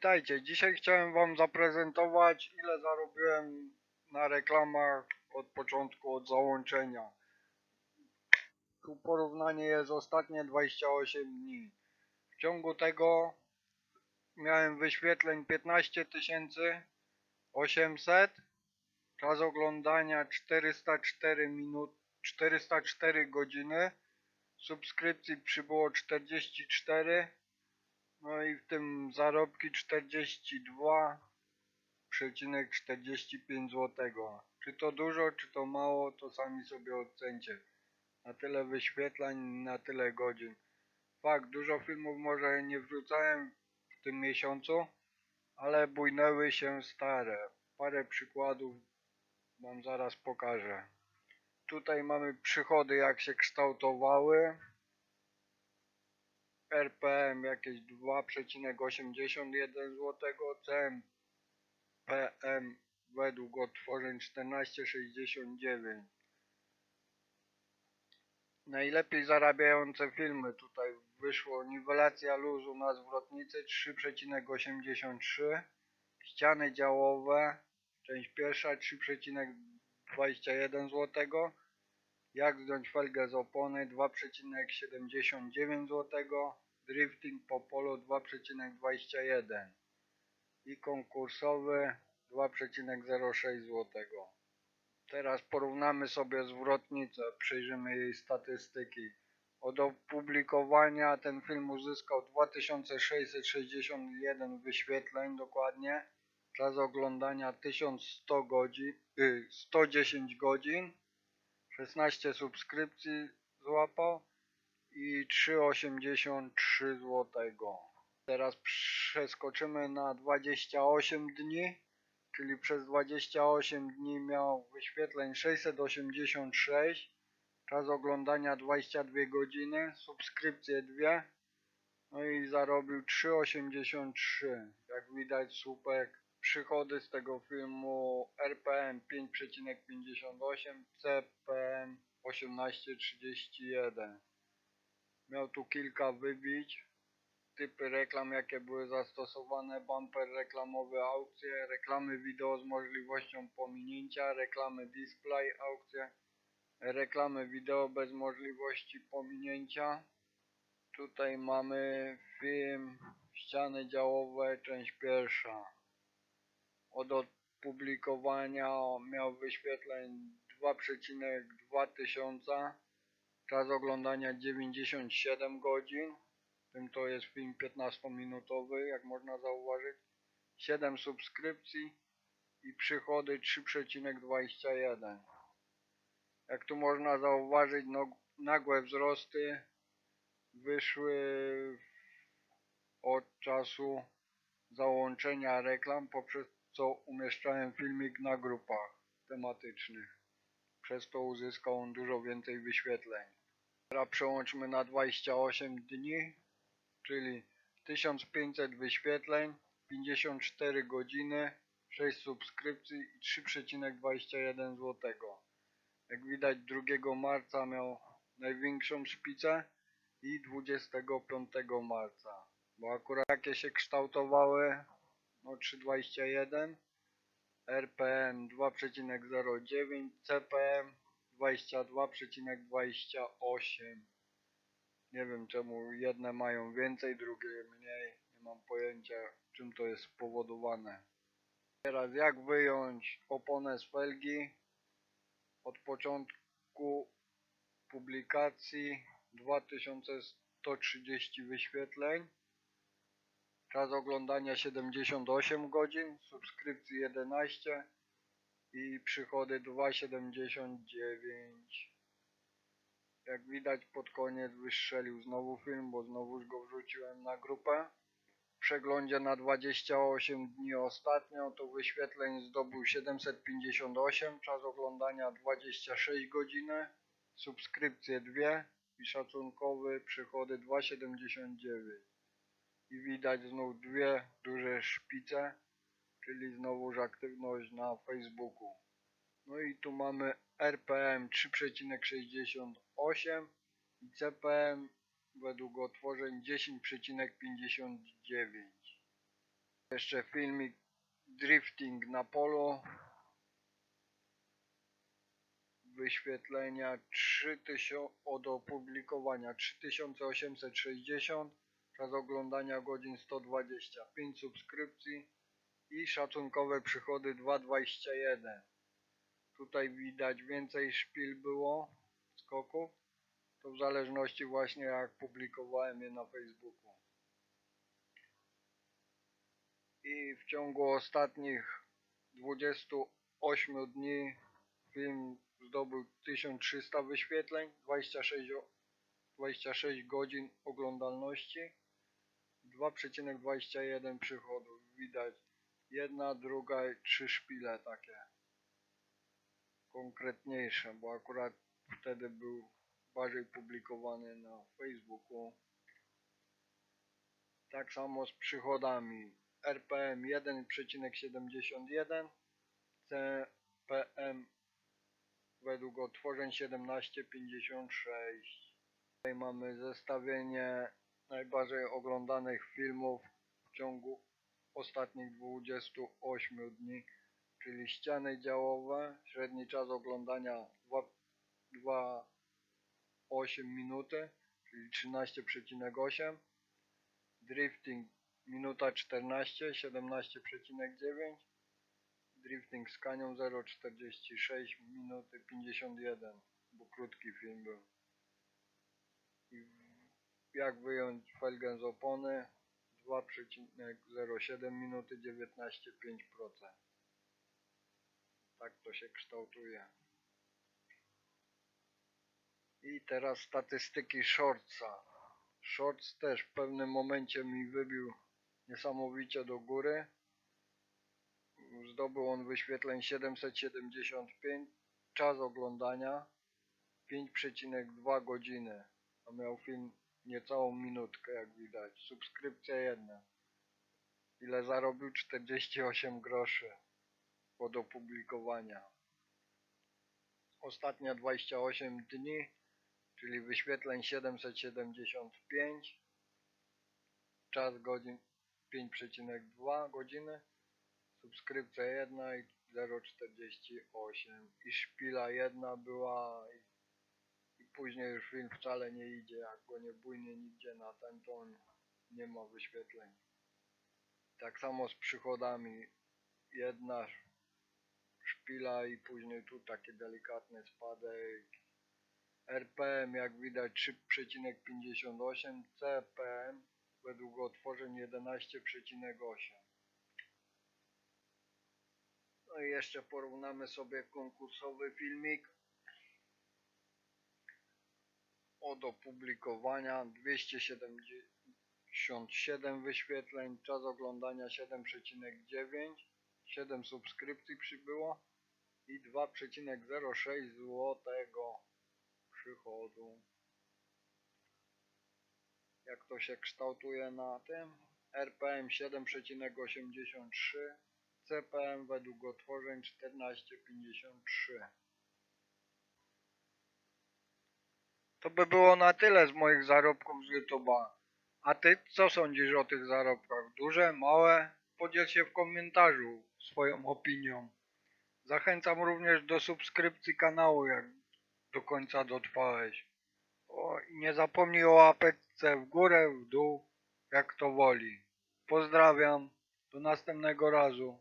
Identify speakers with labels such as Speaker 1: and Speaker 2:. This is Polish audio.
Speaker 1: Witajcie. Dzisiaj chciałem Wam zaprezentować, ile zarobiłem na reklamach od początku, od załączenia. Tu porównanie jest ostatnie 28 dni. W ciągu tego miałem wyświetleń 15 800, czas oglądania 404 minut, 404 godziny, subskrypcji przybyło 44, no i w tym zarobki 42,45 zł. Czy to dużo, czy to mało, to sami sobie ocencie. Na tyle wyświetlań, na tyle godzin. Fakt, dużo filmów może nie wrzucałem w tym miesiącu, ale bujnęły się stare. Parę przykładów wam zaraz pokażę. Tutaj mamy przychody jak się kształtowały. RPM jakieś 2,81 zł, CMPM według odtworzeń 14,69. Najlepiej zarabiające filmy tutaj wyszło Niwelacja luzu na zwrotnicy 3,83 Ściany działowe część pierwsza 3,21 zł Jak zdjąć felgę z opony 2,79 zł Drifting po polu 2,21 i konkursowy 2,06 zł. Teraz porównamy sobie zwrotnicę, przyjrzymy jej statystyki. Od opublikowania ten film uzyskał 2661 wyświetleń dokładnie. Czas oglądania 1100 godzin, y, 110 godzin. 16 subskrypcji złapał i 3,83 zł. Teraz przeskoczymy na 28 dni, czyli przez 28 dni miał wyświetleń 686, czas oglądania 22 godziny, subskrypcje 2, no i zarobił 3,83. Jak widać słupek przychody z tego filmu RPM 5,58, CPM 18,31. Miał tu kilka wybić, typy reklam jakie były zastosowane, bumper reklamowy, aukcje, reklamy wideo z możliwością pominięcia, reklamy display, aukcje, reklamy wideo bez możliwości pominięcia. Tutaj mamy film ściany działowe, część pierwsza. Od opublikowania miał wyświetleń 2,2 tysiąca. Czas oglądania 97 godzin. Tym to jest film 15-minutowy, jak można zauważyć. 7 subskrypcji i przychody 3,21. Jak tu można zauważyć, no, nagłe wzrosty wyszły od czasu załączenia reklam, poprzez co umieszczałem filmik na grupach tematycznych. Przez to uzyskał on dużo więcej wyświetleń. Teraz przełączmy na 28 dni, czyli 1500 wyświetleń, 54 godziny, 6 subskrypcji i 3,21 zł. Jak widać 2 marca miał największą szpicę i 25 marca, bo akurat jakie się kształtowały, no 3,21, RPM 2,09, CPM 22,28. Nie wiem czemu jedne mają więcej, drugie mniej. Nie mam pojęcia czym to jest spowodowane. Teraz jak wyjąć oponę z felgi od początku publikacji 2130 wyświetleń. Czas oglądania 78 godzin, subskrypcji 11 i przychody 2,79. Jak widać pod koniec wystrzelił znowu film, bo znowuż go wrzuciłem na grupę. W przeglądzie na 28 dni ostatnio to wyświetleń zdobył 758, czas oglądania 26 godziny, subskrypcje 2 i szacunkowy przychody 2,79 i widać znów dwie duże szpice, czyli znowuż aktywność na Facebooku. No i tu mamy RPM 3,68 i CPM według otworzeń 10,59. Jeszcze filmik drifting na polu. Wyświetlenia 3000 od opublikowania 3860. Czas oglądania godzin 120. 5 subskrypcji i szacunkowe przychody 2,21. Tutaj widać więcej szpil było, skoków. To w zależności właśnie jak publikowałem je na Facebooku. I w ciągu ostatnich 28 dni film zdobył 1300 wyświetleń, 26, o- 26 godzin oglądalności, 2,21 przychodów. Widać jedna, druga i trzy szpile takie konkretniejsze, bo akurat wtedy był bardziej publikowany na Facebooku. Tak samo z przychodami. RPM 1,71, CPM według odtworzeń 17,56. Tutaj mamy zestawienie najbardziej oglądanych filmów w ciągu ostatnich 28 dni, czyli ściany działowe, średni czas oglądania 2,8 minuty, czyli 13,8 drifting minuta 14, 17,9 drifting z kanią 0,46 minuty 51 bo krótki film był. I jak wyjąć felgę z opony 2,07 minuty 19,5% tak to się kształtuje. I teraz statystyki shortsa. Shorts też w pewnym momencie mi wybił niesamowicie do góry. Zdobył on wyświetleń 775, czas oglądania 5,2 godziny, a miał film niecałą minutkę jak widać. Subskrypcja jedna. Ile zarobił? 48 groszy od opublikowania. Ostatnie 28 dni czyli wyświetleń 775, czas godzin 5,2 godziny, subskrypcja 1 i 0,48 i szpila jedna była i później już film wcale nie idzie, jak go nie bujnie nigdzie na ten to on nie ma wyświetleń. Tak samo z przychodami, jedna szpila i później tu taki delikatny spadek RPM jak widać 3,58, CPM według otworzeń 11,8. No i jeszcze porównamy sobie konkursowy filmik od opublikowania 277 wyświetleń, czas oglądania 7,9, 7 subskrypcji przybyło i 2,06 złotego przychodu. Jak to się kształtuje na tym? RPM 7,83, CPM według otworzeń 14,53. To by było na tyle z moich zarobków z YouTube'a. A ty co sądzisz o tych zarobkach? Duże, małe? Podziel się w komentarzu swoją opinią. Zachęcam również do subskrypcji kanału, jak do końca dotrwałeś. O, i nie zapomnij o łapeczce w górę, w dół, jak to woli. Pozdrawiam, do następnego razu.